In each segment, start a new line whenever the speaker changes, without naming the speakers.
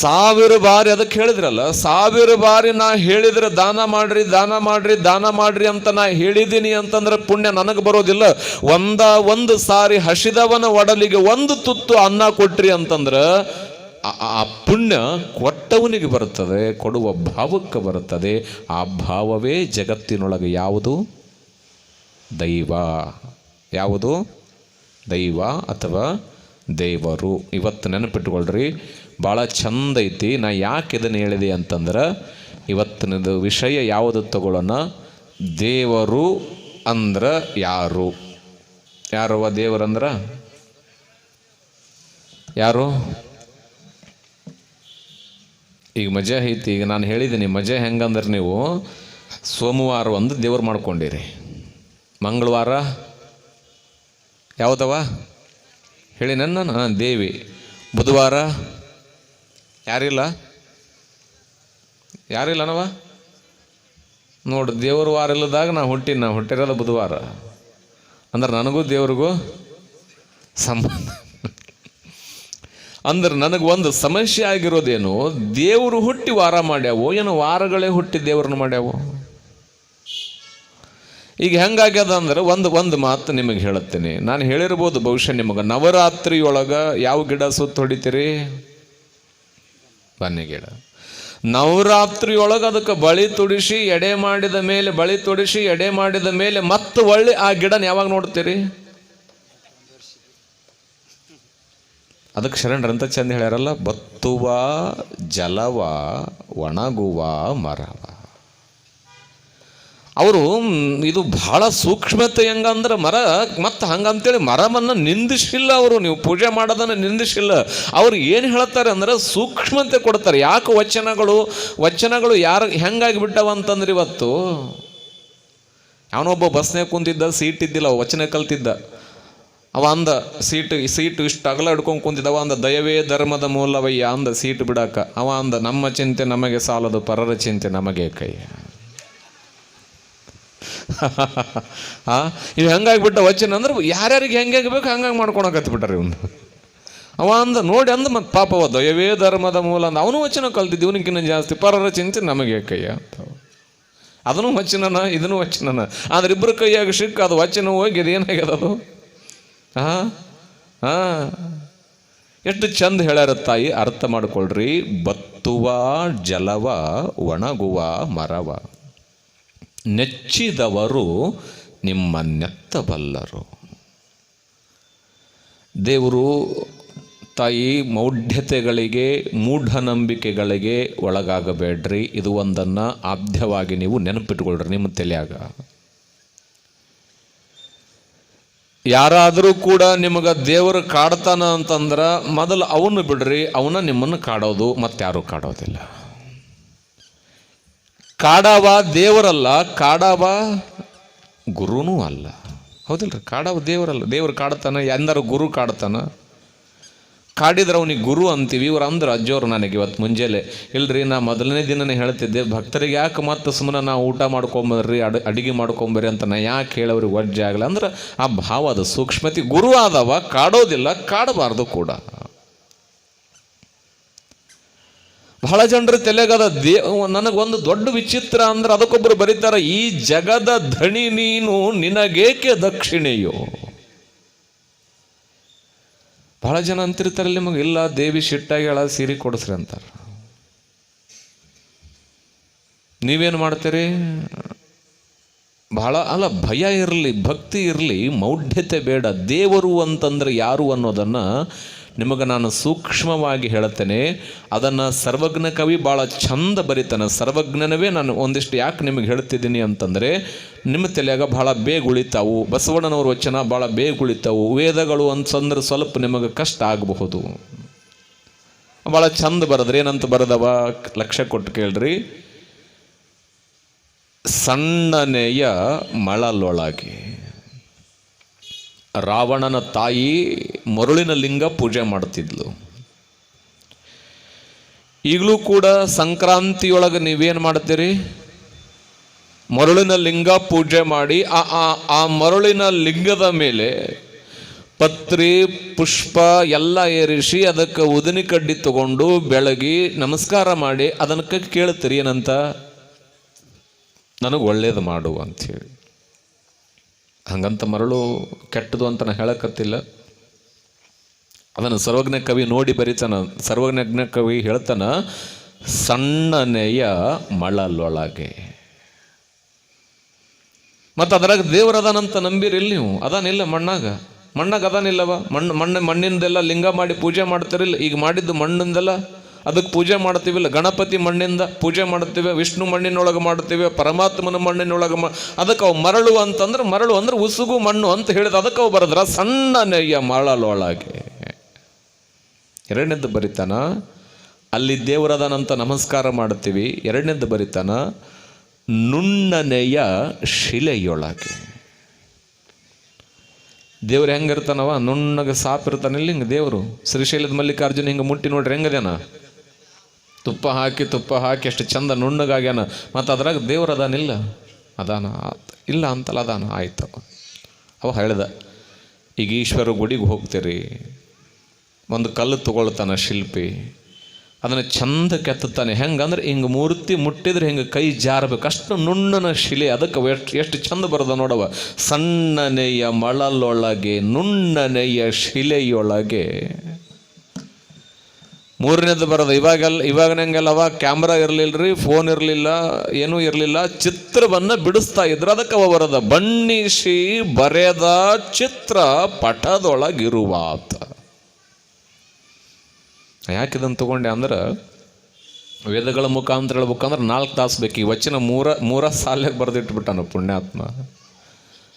ಸಾವಿರ ಬಾರಿ ಅದಕ್ಕೆ ಹೇಳಿದ್ರಲ್ಲ, ಸಾವಿರ ಬಾರಿ ನಾ ಹೇಳಿದ್ರೆ ದಾನ ಮಾಡ್ರಿ ದಾನ ಮಾಡ್ರಿ ದಾನ ಮಾಡ್ರಿ ಅಂತ ನಾ ಹೇಳಿದ್ದೀನಿ ಅಂತಂದ್ರೆ ಪುಣ್ಯ ನನಗೆ ಬರೋದಿಲ್ಲ. ಒಂದ ಒಂದು ಸಾರಿ ಹಸಿದವನ ಒಡಲಿಗೆ ಒಂದು ತುತ್ತು ಅನ್ನ ಕೊಟ್ರಿ ಅಂತಂದ್ರೆ ಆ- ಪುಣ್ಯ ಕೊಟ್ಟವನಿಗೆ ಬರುತ್ತದೆ, ಕೊಡುವ ಭಾವಕ್ಕೆ ಬರುತ್ತದೆ. ಆ ಭಾವವೇ ಜಗತ್ತಿನೊಳಗೆ ಯಾವುದು? ದೈವ. ಯಾವುದು? ದೈವ ಅಥವಾ ದೇವರು, ಇವತ್ತು ನೆನಪಿಟ್ಕೊಳ್ರಿ, ಭಾಳ ಚಂದ ಐತಿ. ನಾ ಯಾಕೆ ಇದನ್ನು ಹೇಳಿದೆ ಅಂತಂದ್ರೆ, ಇವತ್ತಿನದು ವಿಷಯ ಯಾವುದು ತಗೊಳ್ಳೋಣ? ದೇವರು ಅಂದ್ರೆ ಯಾರು? ಯಾರವ ದೇವರಂದ್ರ ಯಾರು? ಈಗ ಮಜಾ ಐತಿ. ಈಗ ನಾನು ಹೇಳಿದ್ದೀನಿ ಮಜಾ ಹೆಂಗಂದ್ರೆ ನೀವು, ಸೋಮವಾರ ಒಂದು ದೇವ್ರು ಮಾಡ್ಕೊಂಡಿರಿ. ಮಂಗಳವಾರ ಯಾವುದವ ಹೇಳಿ ನನ್ನ ದೇವಿ. ಬುಧವಾರ? ಯಾರಿಲ್ಲ? ಯಾರಿಲ್ಲ ನವ? ನೋಡಿ, ದೇವರು ವಾರ ಇಲ್ಲದಾಗ ನಾ ಹುಟ್ಟಿನ. ನಾ ಹುಟ್ಟಿರೋದು ಬುಧವಾರ. ಅಂದ್ರೆ ನನಗೂ ದೇವ್ರಿಗೂ ಸಂಬಂಧ. ಅಂದ್ರೆ ನನಗೆ ಒಂದು ಸಮಸ್ಯೆ ಆಗಿರೋದೇನು, ದೇವರು ಹುಟ್ಟಿ ವಾರ ಮಾಡ್ಯಾವೋ, ಏನು ವಾರಗಳೇ ಹುಟ್ಟಿ ದೇವ್ರನ್ನ ಮಾಡ್ಯಾವೋ? ಈಗ ಹೆಂಗಾಗ್ಯದ ಅಂದ್ರೆ ಒಂದು ಒಂದು ಮಾತು ನಿಮಗೆ ಹೇಳುತ್ತೇನೆ. ನಾನು ಹೇಳಿರ್ಬೋದು ಬಹುಶಃ ನಿಮಗೆ, ನವರಾತ್ರಿಯೊಳಗೆ ಯಾವ ಗಿಡ ಸುತ್ತ ಹೊಡಿತೀರಿ? ಬನ್ನಿ ಗಿಡ. ನವರಾತ್ರಿಯೊಳಗೆ ಅದಕ್ಕೆ ಬಳಿ ತುಡಿಸಿ, ಎಡೆ ಮಾಡಿದ ಮೇಲೆ ಬಳಿ ತುಡಿಸಿ, ಎಡೆ ಮಾಡಿದ ಮೇಲೆ ಮತ್ತೆ ಒಳ್ಳೆ ಆ ಗಿಡನ ಯಾವಾಗ ನೋಡ್ತೀರಿ? ಅದಕ್ಕೆ ಶರಣರಂತ ಚಂದ ಹೇಳ್ಯಾರಲ್ಲ, ಬತ್ತುವ, ಜಲವ, ಒಣಗುವ, ಮರವ. ಅವರು ಇದು ಬಹಳ ಸೂಕ್ಷ್ಮತೆ ಹೆಂಗಂದ್ರೆ ಮರ, ಮತ್ತು ಹಂಗಂತೇಳಿ ಮರವನ್ನು ನಿಂದಿಸಿಲ್ಲ ಅವರು, ನೀವು ಪೂಜೆ ಮಾಡೋದನ್ನು ನಿಂದಿಸಿಲ್ಲ. ಅವರು ಏನು ಹೇಳ್ತಾರೆ ಅಂದ್ರೆ ಸೂಕ್ಷ್ಮತೆ ಕೊಡ್ತಾರೆ. ಯಾಕೆ ವಚನಗಳು ವಚನಗಳು ಯಾರು ಹೆಂಗಾಗಿ ಬಿಟ್ಟವ ಅಂತಂದ್ರೆ ಇವತ್ತು ಅವನೊಬ್ಬ ಬಸ್ನೇ ಕುಂತಿದ್ದ, ಸೀಟ್ ಇದ್ದಿಲ್ಲ ವಚನ ಕಲ್ತಿದ್ದ. ಅವ ಅಂದ, ಸೀಟ್ ಸೀಟು ಇಷ್ಟು ಅಗಲ ಹಿಡ್ಕೊಂಡು ಕುಂತಿದ್ದವ ಅಂದ, ದಯವೇ ಧರ್ಮದ ಮೂಲವಯ್ಯ ಅಂದ, ಸೀಟ್ ಬಿಡಾಕ. ಅವ ಅಂದ, ನಮ್ಮ ಚಿಂತೆ ನಮಗೆ ಸಾಲದು, ಪರರ ಚಿಂತೆ ನಮಗೆ ಕೈ ಹಾ? ಇವು ಹೆಂಗಾಗ್ಬಿಟ್ಟ ವಚನ ಅಂದ್ರೆ ಯಾರ್ಯಾರಿಗೆ ಹೆಂಗೆ ಬೇಕು ಹಂಗಾಗಿ ಮಾಡ್ಕೊಳಕತ್ತಿ ಬಿಟ್ಟಾರೆ ಇವನು. ಅವ ಅಂದ ನೋಡಿ ಅಂದ ಮತ್ತೆ ಪಾಪ ಅವ ದಯವೇ ಧರ್ಮದ ಮೂಲ ಅಂದ ಅವನು ವಚನ ಕಲ್ತಿದ್ದು ಇವನಿಗಿನ್ನ ಜಾಸ್ತಿ. ಪರರ ಚಿಂತೆ ನಮಗೆ ಕೈಯ ಅಂತ ಅದನ್ನು ವಚನನ, ಇದನ್ನು ವಚನನ. ಆದ್ರೆ ಇಬ್ಬರು ಕೈಯಾಗ ಸಿಕ್ಕ ಅದು ವಚನ ಹೋಗಿ ಅದು ಏನಾಗ್ಯದ ಅದು? ಹಾ? ಹಾ? ಎಷ್ಟು ಚಂದ ಹೇಳ್ಯಾರ ತಾಯಿ, ಅರ್ಥ ಮಾಡ್ಕೊಳ್ರಿ. ಬತ್ತುವ, ಜಲವ, ಒಣಗುವ, ಮರವ. ನೆಚ್ಚಿದವರು ನಿಮ್ಮನ್ನೆತ್ತಬಲ್ಲರು ದೇವರು ತಾಯಿ ಮೌಢ್ಯತೆಗಳಿಗೆ, ಮೂಢನಂಬಿಕೆಗಳಿಗೆ ಒಳಗಾಗಬೇಡ್ರಿ. ಇದು ಒಂದನ್ನು ಆದ್ಯವಾಗಿ ನೀವು ನೆನಪಿಟ್ಕೊಳ್ರಿ ನಿಮ್ಮ ತಲೆಯಾಗ. ಯಾರಾದರೂ ಕೂಡ ನಿಮಗೆ ದೇವರು ಕಾಡ್ತಾನ ಅಂತಂದ್ರೆ ಮೊದಲು ಅವನು ಬಿಡ್ರಿ, ಅವನ ನಿಮ್ಮನ್ನು ಕಾಡೋದು ಮತ್ತಾರು ಕಾಡೋದಿಲ್ಲ. ಕಾಡವ ದೇವರಲ್ಲ, ಕಾಡಾವ ಗುರುನೂ ಅಲ್ಲ. ಹೌದಿಲ್ರಿ? ಕಾಡಾವ ದೇವರಲ್ಲ. ದೇವರು ಕಾಡ್ತಾನೆ, ಎಂದರು ಗುರು ಕಾಡ್ತಾನ? ಕಾಡಿದ್ರೆ ಅವನಿಗೆ ಗುರು ಅಂತೀವಿ, ಇವ್ರು ಅಂದ್ರೆ ಅಜ್ಜೋರು ನನಗೆ ಇವತ್ತು ಮುಂಜಾನೆ. ಇಲ್ರಿ, ನಾ ಮೊದಲನೇ ದಿನನೇ ಹೇಳ್ತಿದ್ದೆ, ಭಕ್ತರಿಗೆ ಯಾಕೆ ಮತ್ತೆ ಸುಮ್ಮನೆ ನಾವು ಊಟ ಮಾಡ್ಕೊಂಬರ್ರಿ, ಅಡ, ಅಡುಗೆ ಮಾಡ್ಕೊಂಬರ್ರಿ ಅಂತ ನಾ ಯಾಕೆ ಹೇಳೋರಿಗೆ ವಜ್ಜೆ ಆಗಲ್ಲ ಅಂದ್ರೆ ಆ ಭಾವ ಅದು ಸೂಕ್ಷ್ಮತೆ. ಗುರು ಆದವ, ಕಾಡೋದಿಲ್ಲ, ಕಾಡಬಾರ್ದು ಕೂಡ. ಬಹಳ ಜನರ ತಲೆಗದ ದೇ ನನಗೊಂದು ದೊಡ್ಡ ವಿಚಿತ್ರ ಅಂದ್ರೆ ಅದಕ್ಕೊಬ್ಬರು ಬರೀತಾರ, ಈ ಜಗದ ಧಣಿ ನೀನು ನಿನಗೇಕೆ ದಕ್ಷಿಣೆಯೋ? ಬಹಳ ಜನ ಅಂತಿರ್ತಾರೆ, ನಿಮಗೆ ಇಲ್ಲ, ದೇವಿ ಶಿಟ್ಟಾಗಿ ಹೇಳ, ಸೀರೆ ಕೊಡಿಸ್ರಿ ಅಂತಾರೆ. ನೀವೇನು ಮಾಡ್ತೀರಿ? ಬಹಳ, ಅಲ್ಲ, ಭಯ ಇರಲಿ, ಭಕ್ತಿ ಇರಲಿ, ಮೌಢ್ಯತೆ ಬೇಡ, ದೇವರು ಅಂತಂದ್ರೆ ಯಾರು ಅನ್ನೋದನ್ನು ನಿಮಗೆ ನಾನು ಸೂಕ್ಷ್ಮವಾಗಿ ಹೇಳ್ತೇನೆ ಅದನ್ನು ಸರ್ವಜ್ಞ ಕವಿ ಭಾಳ ಚಂದ ಬರಿತಾನೆ. ಸರ್ವಜ್ಞನವೇ ನಾನು ಒಂದಿಷ್ಟು ಯಾಕೆ ನಿಮಗೆ ಹೇಳ್ತಿದ್ದೀನಿ ಅಂತಂದರೆ, ನಿಮ್ಮ ತಲೆಯಾಗ ಭಾಳ ಬೇಗ ಉಳಿತಾವು, ಬಸವಣ್ಣನವ್ರ ವಚನ ಭಾಳ ಬೇಗ ಉಳಿತಾವು, ವೇದಗಳು ಅಂತಂದ್ರೆ ಸ್ವಲ್ಪ ನಿಮಗೆ ಕಷ್ಟ ಆಗಬಹುದು. ಭಾಳ ಚಂದ ಬರೆದ್ರೆ ಏನಂತ ಬರದವ? ಲಕ್ಷ್ಯ ಕೊಟ್ಟು ಕೇಳ್ರಿ. ಸಣ್ಣನೆಯ ಮಳಲೊಳಗೆ. ರಾವಣನ ತಾಯಿ ಮರುಳಿನ ಲಿಂಗ ಪೂಜೆ ಮಾಡ್ತಿದ್ಲು. ಈಗಲೂ ಕೂಡ ಸಂಕ್ರಾಂತಿಯೊಳಗೆ ನೀವೇನು ಮಾಡ್ತೀರಿ? ಮರುಳಿನ ಲಿಂಗ ಪೂಜೆ ಮಾಡಿ ಆ, ಆ- ಮರುಳಿನ ಲಿಂಗದ ಮೇಲೆ ಪತ್ರಿ, ಪುಷ್ಪ ಎಲ್ಲ ಏರಿಸಿ ಅದಕ್ಕೆ ಉದಿನಿ ಕಡ್ಡಿ ತಗೊಂಡು ಬೆಳಗಿ ನಮಸ್ಕಾರ ಮಾಡಿ ಅದಕ್ಕೆ ಕೇಳ್ತೀರಿ ಏನಂತ? ನನಗೆ ಒಳ್ಳೇದು ಮಾಡು ಅಂಥೇಳಿ ಹಂಗಂತ ಮರಳು ಕೆಟ್ಟದು ಅಂತ ನಾನು ಹೇಳಕತ್ತಿಲ್ಲ. ಅದನ್ನು ಸರ್ವಜ್ಞ ಕವಿ ನೋಡಿ ಬರೀತಾನ, ಸರ್ವಜ್ಞ ಕವಿ ಹೇಳ್ತಾನ ಸಣ್ಣನೆಯ ಮಳಲೊಳಗೆ. ಮತ್ತು ಅದ್ರಾಗ ದೇವರದಾನಂತ ನಂಬಿರಿಲ್ಲ ನೀವು? ಅದಾನಿಲ್ಲ ಮಣ್ಣಾಗ? ಮಣ್ಣಾಗ ಅದಾನಿಲ್ಲವ ಮಣ್ಣು ಮಣ್ಣು, ಮಣ್ಣಿಂದೆಲ್ಲ ಲಿಂಗ ಮಾಡಿ ಪೂಜೆ ಮಾಡ್ತಿರಲಿಲ್ಲ ಈಗ ಮಾಡಿದ್ದು ಮಣ್ಣಿಂದೆಲ್ಲ? ಅದಕ್ಕೆ ಪೂಜೆ ಮಾಡ್ತೀವಿಲ್ಲ ಗಣಪತಿ ಮಣ್ಣಿಂದ ಪೂಜೆ ಮಾಡ್ತೀವಿ ವಿಷ್ಣು ಮಣ್ಣಿನೊಳಗೆ ಮಾಡ್ತೀವಿ ಪರಮಾತ್ಮನ ಮಣ್ಣಿನೊಳಗೆ ಮಾ, ಅದಕ್ಕೆ ಅವು ಮರಳು ಅಂತಂದ್ರೆ ಮರಳು ಅಂದ್ರೆ ಉಸುಗು ಮಣ್ಣು ಅಂತ ಹೇಳಿದ ಅದಕ್ಕೆ ಅವು ಬರೆದ್ರ ಸಣ್ಣ ನೆಯ್ಯ ಮರಳಲೊಳಗೆ ಎರಡನೇದ್ದು ಬರಿತಾನ, ಅಲ್ಲಿ ದೇವರದನಂತ ನಮಸ್ಕಾರ ಮಾಡ್ತೀವಿ ಎರಡನೇದ್ದು ಬರಿತಾನ ನುಣ್ಣನೆಯ ಶಿಲೆಯೊಳಗೆ. ದೇವ್ರು ಹೆಂಗಿರ್ತಾನವ? ನುಣ್ಣಗೆ ಸಾಪ್ ಇಲ್ಲಿ ಹಿಂಗೆ ದೇವರು? ಶ್ರೀಶೈಲದ ಮಲ್ಲಿಕಾರ್ಜುನ ಹಿಂಗೆ ಮುಟ್ಟಿ ನೋಡ್ರಿ ಹೆಂಗದೇನ? ತುಪ್ಪ ಹಾಕಿ ತುಪ್ಪ ಹಾಕಿ ಎಷ್ಟು ಚಂದ ನುಣ್ಣಗಾಗ್ಯಾನ ಮತ್ತು ಅದ್ರಾಗ ದೇವ್ರು ಅದಾನಿಲ್ಲ ಅದಾನ. ಇಲ್ಲ ಅಂತಲ್ಲ ಅದಾನ? ಆಯ್ತು. ಅವ ಹೇಳ್ದ, ಈಗ ಈಶ್ವರ ಗುಡಿಗೆ ಹೋಗ್ತೀರಿ. ಒಂದು ಕಲ್ಲು ತಗೊಳ್ತಾನೆ ಶಿಲ್ಪಿ. ಅದನ್ನು ಚಂದ ಕೆತ್ತುತ್ತಾನೆ. ಹೆಂಗಂದ್ರೆ ಹಿಂಗೆ ಮೂರ್ತಿ ಮುಟ್ಟಿದ್ರೆ ಹಿಂಗೆ ಕೈ ಜಾರಬೇಕು. ಅಷ್ಟು ನುಣ್ಣನ ಶಿಲೆ. ಅದಕ್ಕೆ ಎಷ್ಟು ಎಷ್ಟು ಚಂದ ಬರದ ನೋಡವ ಸಣ್ಣನೆಯ ಮಳಲೊಳಗೆ, ನುಣ್ಣನೆಯ ಶಿಲೆಯೊಳಗೆ. ಮೂರನೇದು ಬರೋದು, ಇವಾಗೆಲ್ಲ ಇವಾಗಿನಂಗೆಲ್ಲವ ಕ್ಯಾಮ್ರಾ ಇರಲಿಲ್ಲ ರೀ ಫೋನ್ ಇರಲಿಲ್ಲ, ಏನೂ ಇರಲಿಲ್ಲ, ಚಿತ್ರವನ್ನು ಬಿಡಿಸ್ತಾ ಇದ್ರು, ಅದಕ್ಕೆ ಅವ ಬರೋದ. ಬಣ್ಣಿಸಿ ಬರೆದ ಚಿತ್ರ ಪಟದೊಳಗಿರುವಾತ. ಅಂತ ಯಾಕಿದನ್ನು ತಗೊಂಡೆ ಅಂದ್ರೆ, ವೇದಗಳ ಮುಖಾಂತರ ಹೇಳ್ಬೇಕಂದ್ರೆ ನಾಲ್ಕು ತಾಸು ಬೇಕು. ಈ ವಚನ ಮೂರ ಮೂರ ಸಾಲಿಗೆ ಬರೆದಿಟ್ಬಿಟ್ಟಾನ ಪುಣ್ಯಾತ್ಮ.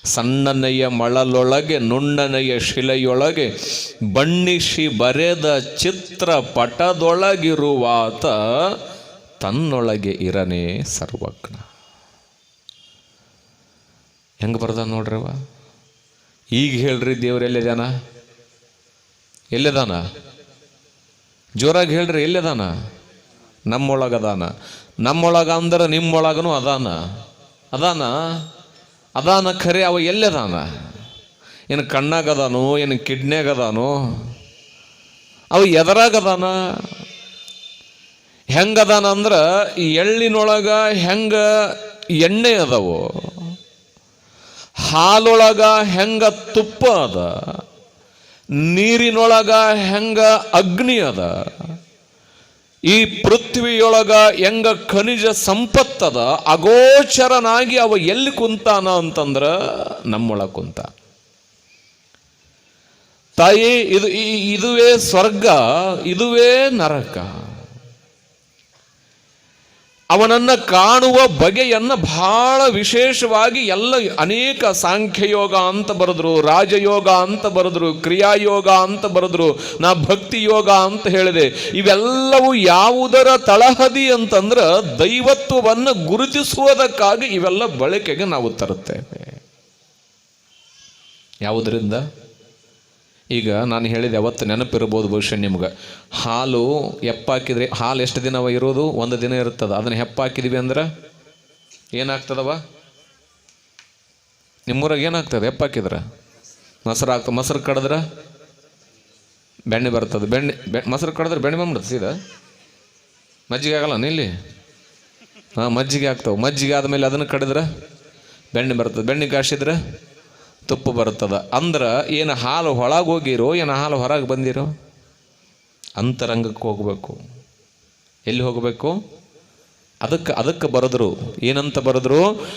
ಸಣ್ಣನೆಯ ಮಳಲೊಳಗೆ, ನುಣ್ಣನೆಯ ಶಿಲೆಯೊಳಗೆ, ಬಣ್ಣಿಸಿ ಬರೆದ ಚಿತ್ರ ಪಟದೊಳಗಿರುವಾತ ತನ್ನೊಳಗೆ ಇರನೇ ಸರ್ವಜ್ಞ. ಹೆಂಗೆ ಬರ್ದ ನೋಡ್ರವ ಈಗ ಹೇಳ್ರಿ ದೇವ್ರು ಎಲ್ಲಿದಾನ ಎಲ್ಲಿದಾನ ಜೋರಾಗಿ ಹೇಳ್ರಿ ಎಲ್ಲಿದಾನ ನಮ್ಮೊಳಗದಾನ. ನಮ್ಮೊಳಗ ಅಂದ್ರೆ ನಿಮ್ಮೊಳಗನು ಅದಾನ. ಅದಾನ? ಅದಾನ ಖರೆ ಅವ ಎಲ್ಲದಾನ? ಏನು ಕಣ್ಣಾಗದಾನೋ, ಏನು ಕಿಡ್ನ್ಯಾಗದಾನು? ಅವ ಎದರಾಗದಾನ? ಹೆಂಗದಾನ ಅಂದ್ರೆ ಎಳ್ಳಿನೊಳಗ ಹೆಂಗ ಎಣ್ಣೆ ಅದಾವು? ಹಾಲೊಳಗ ಹೆಂಗ ತುಪ್ಪ ಅದ? ನೀರಿನೊಳಗ ಹೆಂಗ ಅಗ್ನಿ ಅದ? ಈ ಪೃಥ್ವಿಯೊಳಗ ಹೆಂಗ ಖನಿಜ ಸಂಪತ್ತದ ಅಗೋಚರನಾಗಿ ಅವ ಎಲ್ಲಿ ಕುಂತಾನ ಅಂತಂದ್ರ ನಮ್ಮೊಳಗ ಕುಂತ. ತಾಯಿ, ಇದು ಇದುವೇ ಸ್ವರ್ಗ, ಇದುವೇ ನರಕ. ಅವನನ್ನ ಕಾಣುವ ಬಗೆಯನ್ನು ಬಹಳ ವಿಶೇಷವಾಗಿ ಎಲ್ಲ ಅನೇಕ ಸಾಂಖ್ಯಯೋಗ ಅಂತ ಬರೆದ್ರು, ರಾಜಯೋಗ ಅಂತ ಬರೆದ್ರು, ಕ್ರಿಯಾಯೋಗ ಅಂತ ಬರೆದ್ರು, ನಾ ಭಕ್ತಿ ಯೋಗ ಅಂತ ಹೇಳಿದೆ. ಇವೆಲ್ಲವೂ ಯಾವುದರ ತಳಹದಿ ಅಂತಂದ್ರೆ ದೈವತ್ವವನ್ನು ಗುರುತಿಸುವುದಕ್ಕಾಗಿ ಇವೆಲ್ಲ ಬಳಕೆಗೆ ನಾವು ತರುತ್ತೇವೆ. ಯಾವುದರಿಂದ? ಈಗ ನಾನು ಹೇಳಿದೆ ಅವತ್ತು ನೆನಪಿರ್ಬೋದು ಬಹುಶಃ ನಿಮ್ಗೆ. ಹಾಲು ಹೆಪ್ಪಾಕಿದ್ರೆ, ಹಾಲು ಎಷ್ಟು ದಿನವ ಇರೋದು? ಒಂದು ದಿನ ಇರ್ತದೆ. ಅದನ್ನು ಹೆಪ್ಪಾಕಿದ್ವಿ ಅಂದ್ರೆ ಏನಾಗ್ತದವ? ನಿಮ್ಮೂರಾಗ ಏನಾಗ್ತದೆ ಹೆಪ್ಪಾಕಿದ್ರೆ? ಮೊಸರು ಆಗ್ತದೆ. ಮೊಸರು ಕಡಿದ್ರೆ ಬೆಣ್ಣೆ ಬರ್ತದೆ. ಬೆಣ್ಣೆ, ಬೆ, ಮೊಸರು ಕಡಿದ್ರೆ ಬೆಣ್ಣೆ ಬಂದ್ಬಿಡ್ತದೆ ಸೀದಾ? ಮಜ್ಜಿಗೆ ಆಗಲ್ಲ ನಿಲ್ಲಿ ಹಾಂ, ಮಜ್ಜಿಗೆ ಆಗ್ತವೆ. ಮಜ್ಜಿಗೆ ಆದಮೇಲೆ ಅದನ್ನು ಕಡಿದ್ರೆ ಬೆಣ್ಣೆ ಬರ್ತದೆ. ಬೆಣ್ಣೆ ಕಾಸಿದ್ರೆ ತುಪ್ಪ ಬರ್ತದ ಅಂದ್ರೆ ಏನು ಹಾಲು ಒಳಗೆ ಹೋಗಿರೋ, ಏನು ಹಾಲು ಹೊರಗೆ ಬಂದಿರೋ? ಅಂತರಂಗಕ್ಕೆ ಹೋಗಬೇಕು. ಎಲ್ಲಿ ಹೋಗಬೇಕು? ಅದಕ್ಕೆ ಅದಕ್ಕೆ ಬರೆದ್ರು. ಏನಂತ ಬರೆದ್ರು?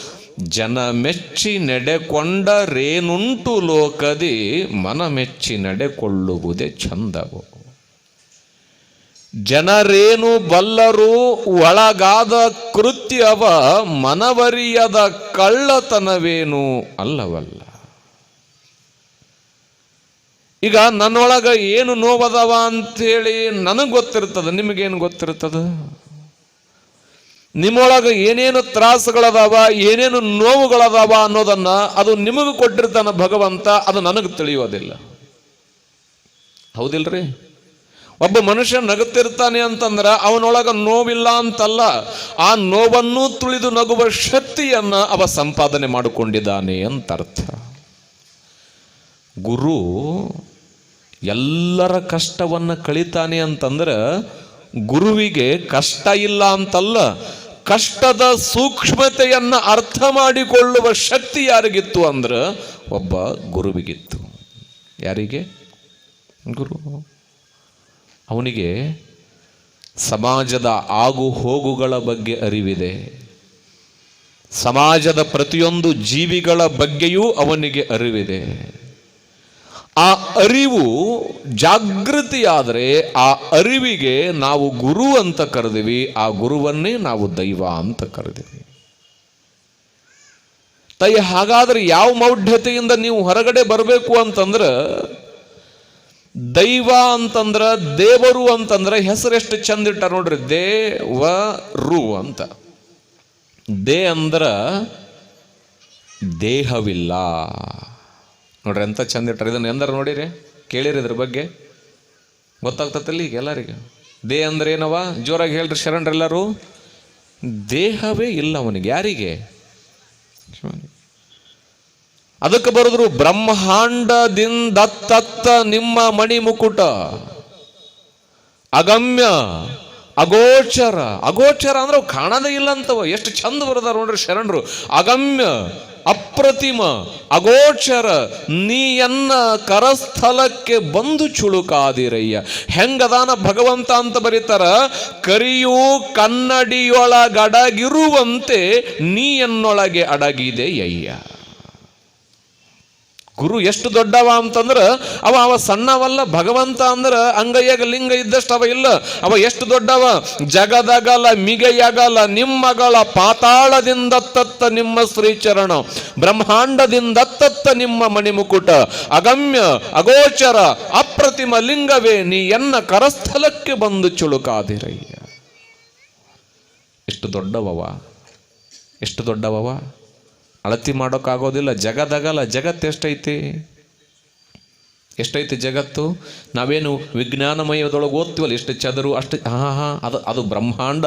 ಜನ ಮೆಚ್ಚಿ ನಡೆಕೊಂಡರೇನುಂಟು ಲೋಕದಿ ಮನ ಮೆಚ್ಚಿ ನಡೆಕೊಳ್ಳುವುದೇ ಚಂದವು ಜನರೇನು ಬಲ್ಲರು ಒಳಗಾದ ಕೃತ್ಯವ ಮನವರಿಯದ ಕಳ್ಳತನವೇನು ಅಲ್ಲವಲ್ಲ. ಈಗ ನನ್ನೊಳಗ ಏನು ನೋವದವ ಅಂತೇಳಿ ನನಗೆ ಗೊತ್ತಿರ್ತದ, ನಿಮಗೇನು ಗೊತ್ತಿರ್ತದ? ನಿಮ್ಮೊಳಗೆ ಏನೇನು ತ್ರಾಸುಗಳದಾವ, ಏನೇನು ನೋವುಗಳದಾವ ಅನ್ನೋದನ್ನ ಅದು ನಿಮಗೆ ಕೊಟ್ಟಿರ್ತಾನ ಭಗವಂತ, ಅದು ನನಗೆ ತಿಳಿಯೋದಿಲ್ಲ ಹೌದಿಲ್ರಿ? ಒಬ್ಬ ಮನುಷ್ಯ ನಗುತ್ತಿರ್ತಾನೆ ಅಂತಂದ್ರೆ ಅವನೊಳಗ ನೋವಿಲ್ಲ ಅಂತಲ್ಲ, ಆ ನೋವನ್ನು ತುಳಿದು ನಗುವ ಶಕ್ತಿಯನ್ನು ಅವ ಸಂಪಾದನೆ ಮಾಡಿಕೊಂಡಿದ್ದಾನೆ ಅಂತ ಅರ್ಥ ಗುರು ಎಲ್ಲರ ಕಷ್ಟವನ್ನು ಕಳಿತಾನೆ ಅಂತಂದ್ರೆ ಗುರುವಿಗೆ ಕಷ್ಟ ಇಲ್ಲ ಅಂತಲ್ಲ, ಕಷ್ಟದ ಸೂಕ್ಷ್ಮತೆಯನ್ನು ಅರ್ಥ ಮಾಡಿಕೊಳ್ಳುವ ಶಕ್ತಿ ಯಾರಿಗಿತ್ತು ಅಂದ್ರೆ ಒಬ್ಬ ಗುರುವಿಗಿತ್ತು. ಯಾರಿಗೆ? ಗುರು. ಅವನಿಗೆ ಸಮಾಜದ ಆಗು ಹೋಗುಗಳ ಬಗ್ಗೆ ಅರಿವಿದೆ. ಸಮಾಜದ ಪ್ರತಿಯೊಂದು ಜೀವಿಗಳ ಬಗ್ಗೆಯೂ ಅವನಿಗೆ ಅರಿವಿದೆ. ಆ ಅರಿವು ಜಾಗೃತಿಯಾದರೆ ಆ ಅರಿವಿಗೆ ನಾವು ಗುರು ಅಂತ ಕರೆದಿವಿ, ಆ ಗುರುವನ್ನೇ ನಾವು ದೈವ ಅಂತ ಕರೆದಿವಿ. ತೈ ಹಾಗಾದ್ರೆ ಯಾವ ಮೌಢ್ಯತೆಯಿಂದ ನೀವು ಹೊರಗಡೆ ಬರಬೇಕು ಅಂತಂದ್ರೆ, ದೈವ ಅಂತಂದ್ರೆ, ದೇವರು ಅಂತಂದ್ರೆ ಹೆಸರೆಷ್ಟು ಚಂದ ಇಟ್ಟ ನೋಡ್ರಿ, ದೇವರು ಅಂತ. ದೇ ಅಂದ್ರ ದೇಹವಿಲ್ಲ. ನೋಡ್ರಿ ಎಂಥ ಚಂದ ಇಟ್ಟರೆ ಇದನ್ನು ಎಂದಾರ ನೋಡಿರಿ? ಕೇಳಿರಿ ಇದ್ರ ಬಗ್ಗೆ. ಗೊತ್ತಾಗ್ತತ್ತಲ್ಲ ಈಗ ಎಲ್ಲರಿಗೆ. ದೇ ಅಂದ್ರೆ ಏನವ? ಜೋರಾಗಿ ಹೇಳ್ರಿ ಶರಣರೆಲ್ಲರೂ ದೇಹವೇ ಇಲ್ಲ ಅವನಿಗೆ. ಯಾರಿಗೆ. ಅದಕ್ಕೆ ಬರೆದ್ರು, ಬ್ರಹ್ಮಾಂಡದಿಂದತ್ತತ್ತ ನಿಮ್ಮ ಮಣಿ ಮುಕುಟ. ಅಗಮ್ಯ, ಅಗೋಚರ. ಅಗೋಚರ ಅಂದ್ರೆ ಕಾಣದೇ ಇಲ್ಲ ಅಂತವ. ಎಷ್ಟು ಚಂದ ಬರದಾರ ನೋಡ್ರಿ ಶರಣರು. ಅಗಮ್ಯ ಅಪ್ರತಿಮ, ಅಗೋಚರ, ನೀಯನ್ನ ಕರಸ್ಥಲಕ್ಕೆ ಬಂದು ಚುಳುಕಾದಿರಯ್ಯ. ಹೆಂಗದಾನ ಭಗವಂತ ಅಂತ ಬರೀತಾರ? ಕರಿಯೂ ಕನ್ನಡಿಯೊಳಗಡಗಿರುವಂತೆ ನೀಯನ್ನೊಳಗೆ ಅಡಗಿದೆ ಅಯ್ಯ ಗುರು ಎಷ್ಟು ದೊಡ್ಡವ ಅಂತಂದ್ರೆ ಅವ ಅವ ಸಣ್ಣವಲ್ಲ, ಭಗವಂತ ಅಂದ್ರೆ ಅಂಗಯ್ಯಾಗ ಲಿಂಗ ಇದ್ದಷ್ಟು ಅವ ಇಲ್ಲ. ಅವ ಎಷ್ಟು ದೊಡ್ಡವ? ಜಗದಗಲ, ಮಿಗೆಯಗಲ, ನಿಮ್ಮಗಳ ಪಾತಾಳದಿಂದ ತತ್ತ ನಿಮ್ಮ ಶ್ರೀಚರಣ ಬ್ರಹ್ಮಾಂಡದಿಂದ ತತ್ತ ನಿಮ್ಮ ಮಣಿಮುಕುಟ, ಅಗಮ್ಯ, ಅಗೋಚರ, ಅಪ್ರತಿಮ ಲಿಂಗವೇ, ನೀ ಎನ್ನ ಕರಸ್ಥಲಕ್ಕೆ ಬಂದು ಚುಳುಕಾದಿರಯ್ಯ. ಎಷ್ಟು ದೊಡ್ಡವವ? ಎಷ್ಟು ದೊಡ್ಡವವ? ಅಳತಿ ಮಾಡೋಕ್ಕಾಗೋದಿಲ್ಲ. ಜಗದಾಗಲ್ಲ, ಜಗತ್ತು ಎಷ್ಟೈತಿ? ಎಷ್ಟೈತಿ ಜಗತ್ತು? ನಾವೇನು ವಿಜ್ಞಾನಮಯದೊಳಗೆ ಓದ್ತೀವಲ್ಲ, ಎಷ್ಟು ಚದರು, ಅಷ್ಟು, ಹಾ ಹಾ ಅದು ಅದು ಬ್ರಹ್ಮಾಂಡ.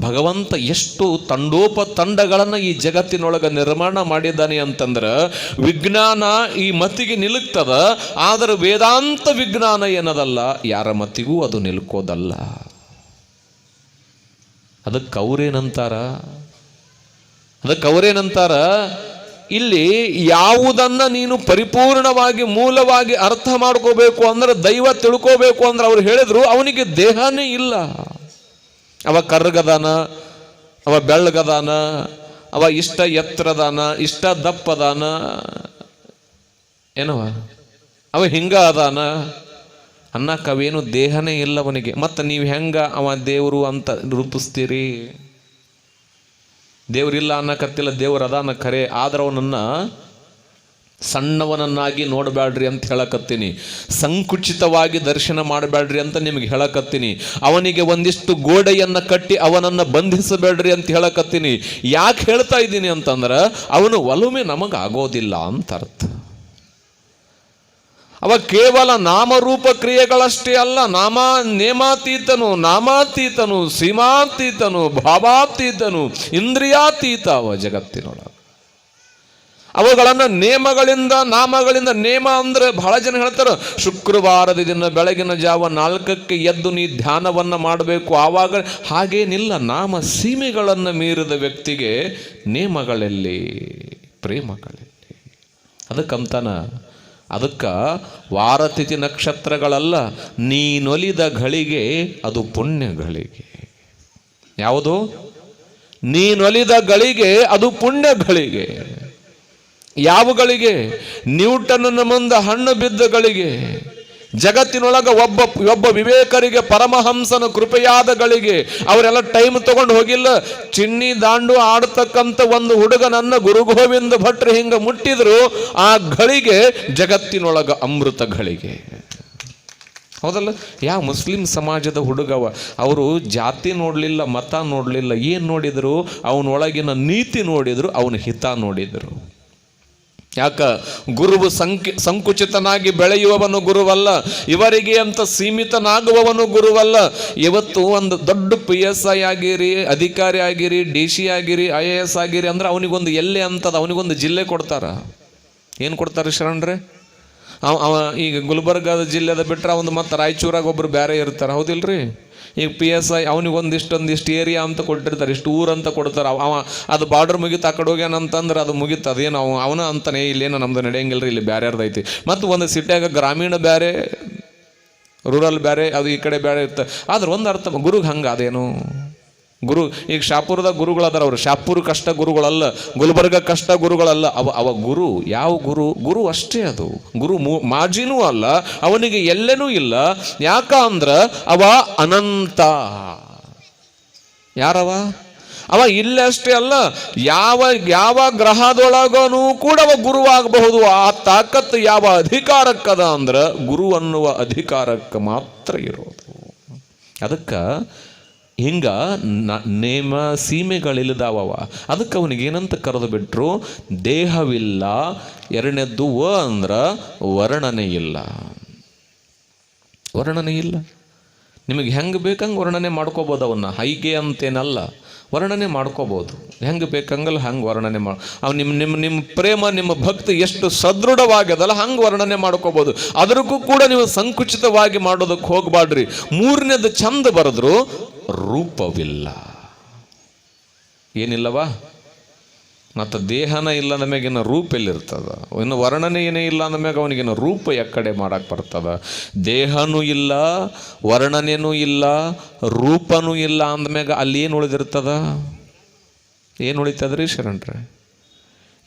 ಭಗವಂತ ಎಷ್ಟು ತಂಡೋಪ ತಂಡಗಳನ್ನು ಈ ಜಗತ್ತಿನೊಳಗೆ ನಿರ್ಮಾಣ ಮಾಡಿದ್ದಾನೆ ಅಂತಂದ್ರೆ, ವಿಜ್ಞಾನ ಈ ಮತಿಗೆ ನಿಲುಕ್ತದ ಆದರೆ ವೇದಾಂತ ವಿಜ್ಞಾನ ಏನದಲ್ಲ? ಯಾರ ಮತಿಗೂ ಅದು ನಿಲ್ಕೋದಲ್ಲ. ಅದಕ್ಕೆ ಅವ್ರೇನಂತಾರ? ಅದಕ್ಕೆ ಅವರೇನಂತಾರ? ಇಲ್ಲಿ ಯಾವುದನ್ನ ನೀನು ಪರಿಪೂರ್ಣವಾಗಿ, ಮೂಲವಾಗಿ ಅರ್ಥ ಮಾಡ್ಕೋಬೇಕು ಅಂದ್ರೆ, ದೈವ ತಿಳ್ಕೋಬೇಕು ಅಂದ್ರೆ ಅವ್ರು ಹೇಳಿದ್ರು, ಅವನಿಗೆ ದೇಹನೇ ಇಲ್ಲ. ಅವ ಕರ್ಗದಾನ, ಅವ ಬೆಳ್ಳಗದಾನ, ಅವ ಇಷ್ಟ ಎತ್ತರದಾನ ಇಷ್ಟ ದಪ್ಪದಾನ. ಏನವ? ಅವ ಹಿಂಗ ಅದಾನ. ಅನ್ನಕ್ಕೆ ದೇಹನೇ ಇಲ್ಲ ಅವನಿಗೆ ಮತ್ತು ನೀವು ಹೆಂಗ ಅವ ದೇವರು ಅಂತ ರೂಪಿಸ್ತೀರಿ? ದೇವರಿಲ್ಲ ಅನ್ನಕತ್ತಿಲ್ಲ ದೇವ್ರ ಅದಾನ ಖರೆ ಆದ್ರೆ ಅವನನ್ನು ಸಣ್ಣವನನ್ನಾಗಿ ನೋಡಬೇಡ್ರಿ ಅಂತ ಹೇಳಕತ್ತೀನಿ. ಸಂಕುಚಿತವಾಗಿ ದರ್ಶನ ಮಾಡಬೇಡ್ರಿ ಅಂತ ನಿಮಗೆ ಹೇಳಕತ್ತೀನಿ. ಅವನಿಗೆ ಒಂದಿಷ್ಟು ಗೋಡೆಯನ್ನು ಕಟ್ಟಿ ಅವನನ್ನು ಬಂಧಿಸಬೇಡ್ರಿ ಅಂತ ಹೇಳಕತ್ತೀನಿ. ಯಾಕೆ ಹೇಳ್ತಾ ಇದ್ದೀನಿ ಅಂತಂದ್ರೆ, ಅವನು ಒಲುಮೆ ನಮಗಾಗೋದಿಲ್ಲ ಅಂತ ಅರ್ಥ ಅವ ಕೇವಲ ನಾಮರೂಪ ಕ್ರಿಯೆಗಳಷ್ಟೇ ಅಲ್ಲ, ನಾಮ ನೇಮಾತೀತನು, ನಾಮಾತೀತನು, ಸೀಮಾತೀತನು, ಭಾವಾತೀತನು, ಇಂದ್ರಿಯಾತೀತ ಅವ ಜಗತ್ತಿನೊಳಗೆ. ಅವುಗಳನ್ನು ನೇಮಗಳಿಂದ, ನಾಮಗಳಿಂದ ನೇಮ ಅಂದ್ರೆ ಬಹಳ ಜನ ಹೇಳ್ತಾರೆ, ಶುಕ್ರವಾರದ ದಿನ ಬೆಳಗಿನ ಜಾವ ನಾಲ್ಕಕ್ಕೆ ಎದ್ದು ನೀ ಧ್ಯಾನವನ್ನು ಮಾಡಬೇಕು, ಆವಾಗ ಹಾಗೇನಿಲ್ಲ, ನಾಮ ಸೀಮೆಗಳನ್ನು ಮೀರಿದ ವ್ಯಕ್ತಿಗೆ ನೇಮಗಳಲ್ಲಿ, ಪ್ರೇಮಗಳಲ್ಲಿ. ಅದಕ್ಕಂತಾನ ಅದಕ್ಕೆ ವಾರತಿಥಿ ನಕ್ಷತ್ರಗಳಲ್ಲ ನೀನೊಲಿದ ಘಳಿಗೆ ಅದು ಪುಣ್ಯ ಘಳಿಗೆ. ಯಾವುದು? ನೀನೊಲಿದ ಗಳಿಗೆ ಅದು ಪುಣ್ಯ ಗಳಿಗೆ ಯಾವುಗಳಿಗೆ ನ್ಯೂಟನ್ನ ಮುಂದೆ ಹಣ್ಣು ಬಿದ್ದ ಗಳಿಗೆ ಜಗತ್ತಿನೊಳಗ ಒಬ್ಬ ಒಬ್ಬ ವಿವೇಕರಿಗೆ ಪರಮಹಂಸನ ಕೃಪೆಯಾದ ಗಳಿಗೆ ಅವರೆಲ್ಲ ಟೈಮ್ ತಗೊಂಡು ಹೋಗಿಲ್ಲ. ಚಿನ್ನಿ ದಾಂಡು ಆಡ್ತಕ್ಕಂಥ ಒಂದು ಹುಡುಗನನ್ನ ಗುರು ಗೋವಿಂದ ಭಟ್ರು ಹಿಂಗ ಮುಟ್ಟಿದ್ರು. ಆ ಗಳಿಗೆ ಜಗತ್ತಿನೊಳಗ ಅಮೃತ ಗಳಿಗೆ ಹೌದಲ್ಲ? ಯಾವ ಮುಸ್ಲಿಂ ಸಮಾಜದ ಹುಡುಗವ. ಅವರು ಜಾತಿ ನೋಡಲಿಲ್ಲ, ಮತ ನೋಡಲಿಲ್ಲ, ಏನು ನೋಡಿದ್ರು? ಅವನೊಳಗಿನ ನೀತಿ ನೋಡಿದ್ರು, ಅವನ ಹಿತ ನೋಡಿದ್ರು. ಯಾಕ? ಗುರುವು ಸಂಕಿ, ಸಂಕುಚಿತನಾಗಿ ಬೆಳೆಯುವವನು ಗುರುವಲ್ಲ, ಇವರಿಗೆ ಅಂತ ಸೀಮಿತನಾಗುವವನು ಗುರುವಲ್ಲ. ಇವತ್ತು ಒಂದು ದೊಡ್ಡ ಪಿ ಎಸ್ ಐ ಆಗಿರಿ, ಅಧಿಕಾರಿ ಆಗಿರಿ ಡಿ ಸಿ ಆಗಿರಿ ಐ ಎ ಎಸ್ ಆಗಿರಿ ಅಂದ್ರೆ ಅವನಿಗೊಂದು ಎಲ್ಲೆ ಅಂತದ, ಅವನಿಗೊಂದು ಜಿಲ್ಲೆ ಕೊಡ್ತಾರ. ಏನು ಕೊಡ್ತಾರೆ ಶರಣ್ರೆ? ಅವ ಈಗ ಗುಲ್ಬರ್ಗದ ಜಿಲ್ಲೆದ ಬಿಟ್ರೆ ಅವನು ಮತ್ತೆ ರಾಯಚೂರಾಗ ಒಬ್ರು ಬೇರೆ ಇರ್ತಾರೆ, ಹೌದಿಲ್ರಿ? ಈಗ ಪಿ ಎಸ್ ಐ ಅವನಿಗೆ ಒಂದಿಷ್ಟು ಏರಿಯಾ ಅಂತ ಕೊಟ್ಟಿರ್ತಾರೆ, ಇಷ್ಟು ಊರು ಅಂತ ಕೊಡ್ತಾರೆ. ಅವ ಅವ, ಅದು ಬಾರ್ಡರ್ ಮುಗಿತು ಆ ಕಡೆ ಹೋಗ್ಯಾನಂತಂದ್ರೆ ಅದು ಮುಗೀತು, ಅದೇನು ಅವ, ಅವನ ಅಂತಾನೆ ಇಲ್ಲೇನು ನಮ್ದು ನಡೆಯಂಗಿಲ್ಲ ಇಲ್ಲಿ ಬೇರೆ ಐತಿ. ಮತ್ತು ಒಂದು ಸಿಟಿಯಾಗ ಗ್ರಾಮೀಣ ಬೇರೆ ರೂರಲ್ ಬೇರೆ ಅದು ಈ ಕಡೆ ಬೇರೆ ಇರ್ತ. ಆದ್ರೆ ಒಂದು ಅರ್ಥ, ಗುರುಗೆ ಹಂಗೆ ಅದೇನು? ಗುರು, ಈಗ ಶಾಪುರದ ಗುರುಗಳದಾರ ಅವರು. ಶಾಪುರ ಕಷ್ಟ ಗುರುಗಳಲ್ಲ, ಗುಲ್ಬರ್ಗ ಕಷ್ಟ ಗುರುಗಳಲ್ಲ. ಅವ ಅವ ಗುರು, ಯಾವ ಗುರು? ಗುರು ಅಷ್ಟೇ ಅದು. ಗುರು ಮಾಜಿನೂ ಅಲ್ಲ, ಅವನಿಗೆ ಎಲ್ಲೆನೂ ಇಲ್ಲ. ಯಾಕ ಅಂದ್ರ ಅವ ಅನಂತ. ಯಾರವ? ಅವ ಇಲ್ಲಷ್ಟೇ ಅಲ್ಲ, ಯಾವ ಯಾವ ಗ್ರಹದೊಳಗನು ಕೂಡ ಅವ ಗುರುವಾಗಬಹುದು. ಆ ತಾಕತ್ತು ಯಾವ ಅಧಿಕಾರಕ್ಕದ ಅಂದ್ರ ಗುರು ಅನ್ನುವ ಅಧಿಕಾರಕ್ಕೆ ಮಾತ್ರ ಇರೋದು. ಅದಕ್ಕೆ ಹಿಂಗ? ನೇಮ ಸೀಮೆಗಳಿಲ್ಲದಾವವ. ಅದಕ್ಕೆ ಅವನಿಗೆ ಏನಂತ ಕರೆದು ಬಿಟ್ರು? ದೇಹವಿಲ್ಲ, ಎರಡನೇದ್ದು ವ ಅಂದ್ರ ವರ್ಣನೆ ಇಲ್ಲ. ವರ್ಣನೆ ಇಲ್ಲ. ನಿಮಗೆ ಹೆಂಗೆ ಬೇಕಂಗೆ ವರ್ಣನೆ ಮಾಡ್ಕೋಬೋದು ಅವನ್ನ. ಹೈಗೆ ಅಂತೇನಲ್ಲ. ವರ್ಣನೆ ಮಾಡ್ಕೋಬೋದು. ಹೆಂಗೆ ಬೇಕಂಗಲ್ಲ ಹಂಗೆ ವರ್ಣನೆ ಮಾಡಿ ಅವ್ ನಿಮ್ಮ ನಿಮ್ಮ ನಿಮ್ಮ ಪ್ರೇಮ, ನಿಮ್ಮ ಭಕ್ತಿ ಎಷ್ಟು ಸದೃಢವಾಗ್ಯದಲ್ಲ, ಹಂಗೆ ವರ್ಣನೆ ಮಾಡ್ಕೋಬೋದು. ಅದಕ್ಕೂ ಕೂಡ ನೀವು ಸಂಕುಚಿತವಾಗಿ ಮಾಡೋದಕ್ಕೆ ಹೋಗಬಾಡ್ರಿ ಮೂರನೇದು ಚಂದ ಬರೆದ್ರು ರೂಪವಿಲ್ಲ. ಏನಿಲ್ಲವಾ? ಮತ್ತು ದೇಹನ ಇಲ್ಲ ನಮಗಿನ ರೂಪ ಎಲ್ಲಿರ್ತದ? ಇನ್ನು ವರ್ಣನೆ ಏನೇ ಇಲ್ಲ ಅಂದಮ್ಯಾಗ ಅವನಿಗಿನ ರೂಪ ಎಕ್ಕಡೆ ಮಾಡಕ್ಕೆ ಬರ್ತದ. ದೇಹನೂ ಇಲ್ಲ, ವರ್ಣನೆನೂ ಇಲ್ಲ, ರೂಪನೂ ಇಲ್ಲ ಅಂದಮ್ಯಾಗ ಅಲ್ಲಿ ಏನು ಉಳಿದಿರ್ತದ? ಏನು ಉಳಿತದ್ರಿ ಶರಣ್ರೆ?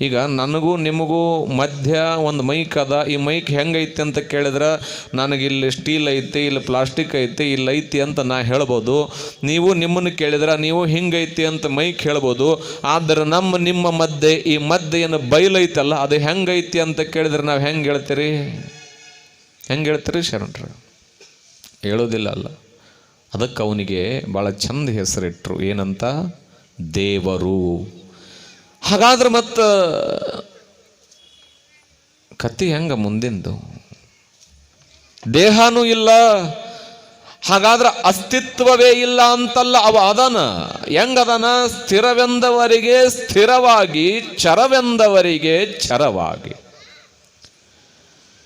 ಈಗ ನನಗೂ ನಿಮಗೂ ಮಧ್ಯ ಒಂದು ಮೈಕ್ ಅದ. ಈ ಮೈಕ್ ಹೆಂಗೈತಿ ಅಂತ ಕೇಳಿದ್ರೆ ನನಗೆ ಇಲ್ಲಿ ಸ್ಟೀಲ್ ಐತಿ, ಇಲ್ಲಿ ಪ್ಲಾಸ್ಟಿಕ್ ಐತಿ, ಇಲ್ಲಿ ಐತಿ ಅಂತ ನಾ ಹೇಳ್ಬೋದು. ನೀವು ನಿಮ್ಮನ್ನು ಕೇಳಿದ್ರೆ, ನೀವು ಹಿಂಗೈತಿ ಅಂತ ಮೈಕ್ ಹೇಳ್ಬೋದು. ಆದರೆ ನಮ್ಮ, ನಿಮ್ಮ ಮಧ್ಯೆ, ಈ ಮಧ್ಯೆ ಏನು ಬೈಲೈತಲ್ಲ, ಅದು ಹೆಂಗೈತಿ ಅಂತ ಕೇಳಿದ್ರೆ ನಾವು ಹೆಂಗೆ ಹೇಳ್ತೀರಿ? ಹೆಂಗೆ ಹೇಳ್ತೀರಿ ಶರಣರು? ಹೇಳೋದಿಲ್ಲ ಅಲ್ಲ. ಅದಕ್ಕೆ ಅವನಿಗೆ ಭಾಳ ಚಂದ ಹೆಸರಿಟ್ಟರು ಏನಂತ? ದೇವರು. ಹಾಗಾದ್ರೆ ಮತ್ತು ಕತ್ತಿ ಹೆಂಗ ಮುಂದಿಂದು? ದೇಹನೂ ಇಲ್ಲ, ಹಾಗಾದ್ರೆ ಅಸ್ತಿತ್ವವೇ ಇಲ್ಲ ಅಂತಲ್ಲ ಅವ ಅದನ? ಹೆಂಗದನ? ಸ್ಥಿರವೆಂದವರಿಗೆ ಸ್ಥಿರವಾಗಿ, ಚರವೆಂದವರಿಗೆ ಚರವಾಗಿ.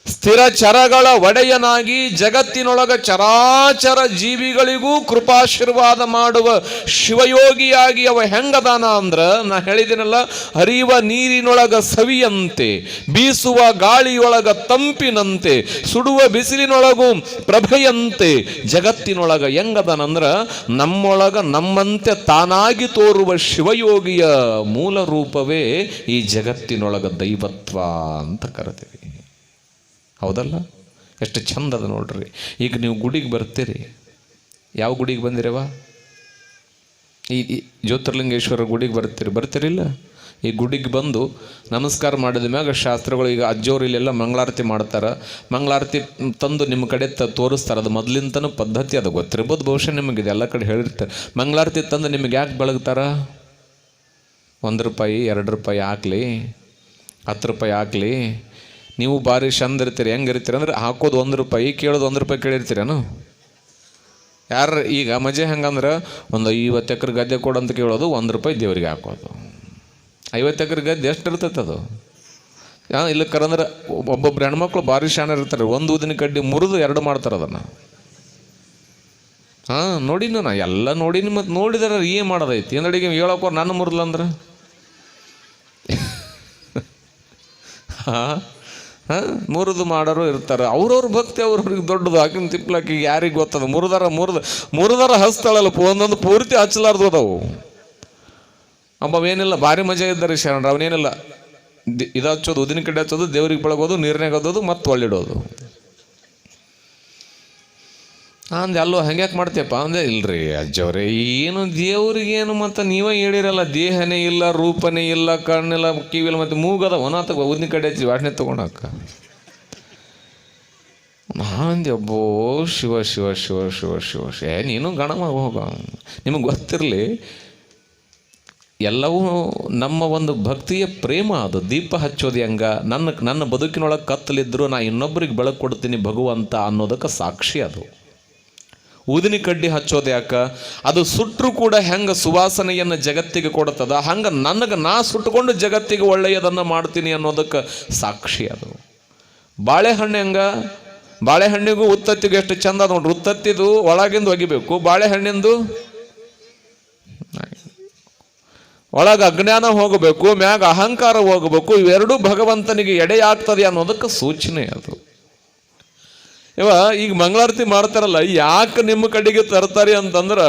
ಸ್ಥಿರ ಚರಗಳ ಒಡೆಯನಾಗಿ ಜಗತ್ತಿನೊಳಗ ಚರಾಚರ ಜೀವಿಗಳಿಗೂ ಕೃಪಾಶೀರ್ವಾದ ಮಾಡುವ ಶಿವಯೋಗಿಯಾಗಿ ಅವ ಹೆಂಗದಾನ ಅಂದ್ರ, ನಾ ಹೇಳಿದಿನಲ್ಲ, ಹರಿಯುವ ನೀರಿನೊಳಗ ಸವಿಯಂತೆ, ಬೀಸುವ ಗಾಳಿಯೊಳಗ ತಂಪಿನಂತೆ, ಸುಡುವ ಬಿಸಿಲಿನೊಳಗೂ ಪ್ರಭೆಯಂತೆ, ಜಗತ್ತಿನೊಳಗ ಹೆಂಗದಾನಂದ್ರ ನಮ್ಮೊಳಗ ನಮ್ಮಂತೆ ತಾನಾಗಿ ತೋರುವ ಶಿವಯೋಗಿಯ ಮೂಲ ರೂಪವೇ ಈ ಜಗತ್ತಿನೊಳಗ ದೈವತ್ವ ಅಂತ ಕರಿತೀವಿ. ಹೌದಲ್ಲ? ಎಷ್ಟು ಚಂದ ಅದ ನೋಡ್ರಿ. ಈಗ ನೀವು ಗುಡಿಗೆ ಬರ್ತೀರಿ. ಯಾವ ಗುಡಿಗೆ ಬಂದಿರವ ಈ ಜ್ಯೋತಿರ್ಲಿಂಗೇಶ್ವರ ಗುಡಿಗೆ ಬರ್ತೀರಿ. ಬರ್ತೀರಿಲ್ಲ? ಈ ಗುಡಿಗೆ ಬಂದು ನಮಸ್ಕಾರ ಮಾಡಿದ ಮ್ಯಾಗ ಶಾಸ್ತ್ರಗಳು ಈಗ ಅಜ್ಜೋರು ಇಲ್ಲೆಲ್ಲ ಮಂಗಳಾರತಿ ಮಾಡ್ತಾರೆ. ಮಂಗಳಾರತಿ ತಂದು ನಿಮ್ಮ ಕಡೆ ತ ತೋರಿಸ್ತಾರೆ. ಅದು ಮೊದಲಿಂತನೂ ಪದ್ಧತಿ ಅದು ಗೊತ್ತಿರ್ಬೋದು. ಬಹುಶಃ ನಿಮಗಿದೆ. ಎಲ್ಲ ಕಡೆ ಹೇಳಿರ್ತಾರೆ. ಮಂಗಳಾರತಿ ತಂದು ನಿಮಗೆ ಯಾಕೆ ಬೆಳಗ್ತಾರ? ಒಂದು ರೂಪಾಯಿ, ಎರಡು ರೂಪಾಯಿ ಹಾಕ್ಲಿ, ಹತ್ತು ರೂಪಾಯಿ ಹಾಕ್ಲಿ. ನೀವು ಭಾರಿ ಚಂದ ಇರ್ತೀರಿ, ಹೆಂಗೆ ಇರ್ತೀರಿ ಅಂದ್ರೆ ಹಾಕೋದು ಒಂದು ರೂಪಾಯಿ, ಕೇಳೋದು ಒಂದು ರೂಪಾಯಿ ಕೇಳಿರ್ತೀರೇನು? ಯಾರು ಈಗ ಮಜೆ ಹೆಂಗಂದ್ರೆ ಒಂದು ಐವತ್ತು ಎಕರೆ ಗದ್ದೆ ಕೊಡು ಅಂತ ಕೇಳೋದು, ಒಂದು ರೂಪಾಯಿ ದೇವರಿಗೆ ಹಾಕೋದು. ಐವತ್ತು ಎಕರೆ ಗದ್ದೆ ಎಷ್ಟು ಇರ್ತೈತೆ ಅದು? ಇಲ್ಲ ಕರಂದ್ರೆ ಒಬ್ಬೊಬ್ರು ಹೆಣ್ಮಕ್ಳು ಭಾರಿ ಶಾಣ ಇರ್ತಾರೆ, ಒಂದು ಊದಿನ ಕಡ್ಡಿ ಮುರಿದು ಎರಡು ಮಾಡ್ತಾರೆ ಅದನ್ನು. ಹಾಂ ನೋಡಿನ ನಾ? ಎಲ್ಲ ನೋಡಿನಿ ಮತ್ತು ನೋಡಿದ್ರೆ ಏನು ಮಾಡೋದೈತಿ? ಏನಡಿಗೆ ಹೇಳೋಕೋ ನಾನು ಮುರಿದ್ಲಂದ್ರೆ ಹಾಂ? ಮುರಿದು ಮಾಡೋರು ಇರ್ತಾರೆ. ಅವ್ರವ್ರ ಭಕ್ತಿ ಅವ್ರವ್ರಿಗೆ ದೊಡ್ಡದು. ಹಾಕಿನ ತಿಪ್ಲಾಕಿ ಯಾರಿಗೆ ಗೊತ್ತದ? ಮುರಿದಾರ, ಮುರಿದ, ಮುರಿದಾರ ಹಸ್ತಾಳಲ್ಲ ಒಂದೊಂದು ಪೂರ್ತಿ ಹಚ್ಚಲಾರ್ದು ಅದಾವು. ಏನಿಲ್ಲ ಭಾರಿ ಮಜಾ ಇದ್ದಾರೆ ಶರಣರು. ಅವನೇನಿಲ್ಲ ಇದು ಹಚ್ಚೋದು, ಉದಿನ ಕಡೆ ಹಚ್ಚೋದು, ದೇವ್ರಿಗೆ ಬೆಳಗೋದು ನೀರ್ನಾಗ ಓದೋದು ಮತ್ತೆ ಒಳ್ಳಿಡೋದು ಅಂದೆ ಅಲ್ಲೋ, ಹಂಗ್ಯಾಕೆ ಮಾಡ್ತೀಯಪ್ಪ? ಅಂದೆ, ಇಲ್ರಿ ಅಜ್ಜವ್ರೆ, ಏನು ದೇವ್ರಿಗೇನು ಮತ್ತು ನೀವೇ ಹೇಳಿರಲ್ಲ, ದೇಹನೇ ಇಲ್ಲ, ರೂಪನೇ ಇಲ್ಲ, ಕಣ್ಣಿಲ್ಲ ಕಿವಿಲ್ಲ ಮತ್ತು ಮೂಗದ ಒನಾತ ಉದಿನ ಕಡೆ ಹಚ್ಚಿ ವಾಸನೆ ತೊಗೊಂಡಕ್ಕ ನಾಂದೆ ಒಬ್ಬೋ ಶಿವ ಶಿವ ಶಿವ ಶಿವ ಶಿವ ಶಿವ. ಏ, ನೀನು ಗಣಮ ಹೋಗ. ನಿಮಗೆ ಗೊತ್ತಿರಲಿ, ಎಲ್ಲವೂ ನಮ್ಮ ಒಂದು ಭಕ್ತಿಯ ಪ್ರೇಮ ಅದು. ದೀಪ ಹಚ್ಚೋದು ಹೆಂಗ? ನನ್ನ ನನ್ನ ಬದುಕಿನೊಳಗೆ ಕತ್ತಲಿದ್ರು, ನಾ ಇನ್ನೊಬ್ಬರಿಗೆ ಬೆಳಕು ಕೊಡ್ತೀನಿ ಭಗವಂತ ಅನ್ನೋದಕ್ಕೆ ಸಾಕ್ಷಿ ಅದು. ಊದಿನ ಕಡ್ಡಿ ಹಚ್ಚೋದು ಯಾಕ? ಅದು ಸುಟ್ಟರು ಕೂಡ ಹೆಂಗ ಸುವಾಸನೆಯನ್ನು ಜಗತ್ತಿಗೆ ಕೊಡ್ತದ ಹಂಗ ನನಗೆ ನಾ ಸುಟ್ಟುಕೊಂಡು ಜಗತ್ತಿಗೆ ಒಳ್ಳೆಯದನ್ನು ಮಾಡ್ತೀನಿ ಅನ್ನೋದಕ್ಕೆ ಸಾಕ್ಷಿ ಅದು. ಬಾಳೆಹಣ್ಣು ಹೆಂಗ? ಬಾಳೆಹಣ್ಣಿಗೂ ಉತ್ತತ್ತಿಗೂ ಎಷ್ಟು ಚಂದ ನೋಡ್ರಿ. ಉತ್ತತ್ತಿದು ಒಳಗಿಂದ ಒಗಿಬೇಕು. ಬಾಳೆಹಣ್ಣಿಂದು? ಒಳಗೆ ಅಜ್ಞಾನ ಹೋಗಬೇಕು, ಮ್ಯಾಗ ಅಹಂಕಾರ ಹೋಗಬೇಕು, ಇವೆರಡೂ ಭಗವಂತನಿಗೆ ಎಡೆಯಾಗ್ತದೆ ಅನ್ನೋದಕ್ಕೆ ಸೂಚನೆ ಅದು. ಇವ, ಈಗ ಮಂಗಳಾರತಿ ಮಾಡ್ತಾರಲ್ಲ, ಯಾಕೆ ನಿಮ್ಮ ಕಡೆಗೆ ತರ್ತಾರೆ ಅಂತಂದ್ರೆ,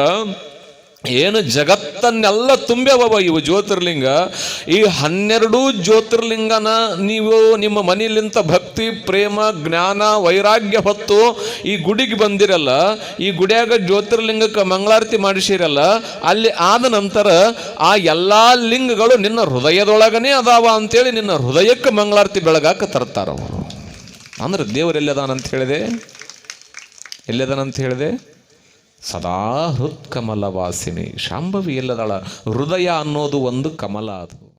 ಏನು ಜಗತ್ತನ್ನೆಲ್ಲ ತುಂಬ್ಯಾವ ಇವು ಜ್ಯೋತಿರ್ಲಿಂಗ. ಈ ಹನ್ನೆರಡು ಜ್ಯೋತಿರ್ಲಿಂಗನ ನೀವು ನಿಮ್ಮ ಮನೆಯಲ್ಲಿಂತ ಭಕ್ತಿ, ಪ್ರೇಮ, ಜ್ಞಾನ, ವೈರಾಗ್ಯ ಹೊತ್ತು ಈ ಗುಡಿಗೆ ಬಂದಿರಲ್ಲ, ಈ ಗುಡಿಯಾಗ ಜ್ಯೋತಿರ್ಲಿಂಗಕ್ಕೆ ಮಂಗಳಾರತಿ ಮಾಡಿಸಿರಲ್ಲ, ಅಲ್ಲಿ ಆದ ನಂತರ ಆ ಎಲ್ಲ ಲಿಂಗಗಳು ನಿನ್ನ ಹೃದಯದೊಳಗನೇ ಅದಾವ ಅಂತೇಳಿ ನಿನ್ನ ಹೃದಯಕ್ಕೆ ಮಂಗಳಾರತಿ ಬೆಳಗಾಕ ತರ್ತಾರ ಅವರು ಅಂದ್ರೆ ದೇವರು ಎಲ್ಲದಾನಂತ ಹೇಳಿದೆ? ಎಲ್ಲದಾನಂತ ಹೇಳಿದೆ? ಸದಾ ಹೃತ್ಕಮಲ ವಾಸಿನಿ ಶಾಂಭವಿ ಎಲ್ಲದಳ? ಹೃದಯ ಅನ್ನೋದು ಒಂದು ಕಮಲ ಅದು.